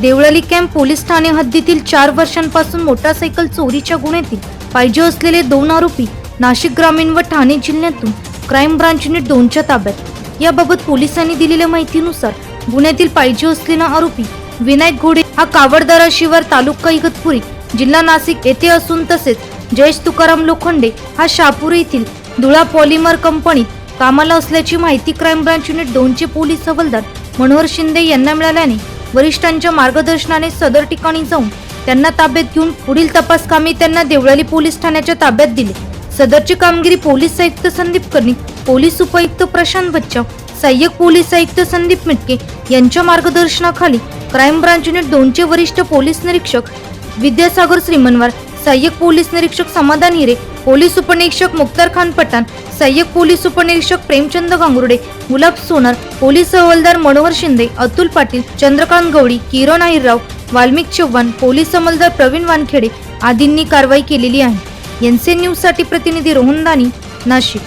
Deolali camp police Thane हद्दीतील चार वर्षांपासून मोटारसायकल चोरीच्या गुन्ह्यातील पाहिजे असलेले दोन आरोपी नाशिक ग्रामीण व ठाणे जिल्ह्यातून क्राईम ब्रांच युनिट दोनच्या ताब्यात. याबाबत पोलिसांनी दिलेल्या माहितीनुसार गुन्ह्यातील पाहिजे असलेला आरोपी विनायक घोडे हा कावडदारा शिवार तालुका इगतपुरी जिल्हा नाशिक येथे असून तसेच जयेश तुकाराम लोखंडे हा शहापूर येथील धुळा पॉलिमर कंपनीत कामाला असल्याची माहिती क्राईम ब्रांच युनिट दोनचे पोलीस हवालदार मनोहर शिंदे यांना मिळाल्याने वरिष्ठांच्या मार्गदर्शनाने सदर ठिकाणी जाऊन त्यांना ताब्यात घेऊन पुढील तपास कामे त्यांना देवळाली पोलीस ठाण्याच्या ताब्यात दिले. सदरची कामगिरी पोलीस आयुक्त संदीप कर्णिक पोलीस उपायुक्त प्रशांत बच्चाव सहाय्यक पोलीस आयुक्त संदीप मिटके यांच्या मार्गदर्शनाखाली क्राईम ब्रांच युनिट दोनचे वरिष्ठ पोलीस निरीक्षक विद्यासागर श्रीमनवार सहाय्यक पोलीस निरीक्षक समाधान हिरे पोलीस उपनिरीक्षक मुक्तार खान पठाण सहाय्यक पोलीस उपनिरीक्षक प्रेमचंद गांगुर्डे गुलाब सोनार पोलीस हवालदार मनोहर शिंदे अतुल पाटील चंद्रकांत गवळी किरण आहिरराव वाल्मिक चव्हाण पोलीस अंमलदार प्रवीण वानखेडे आदींनी कारवाई केलेली आहे. एनसीएन न्यूजसाठी प्रतिनिधी रोहन दानी नाशिक.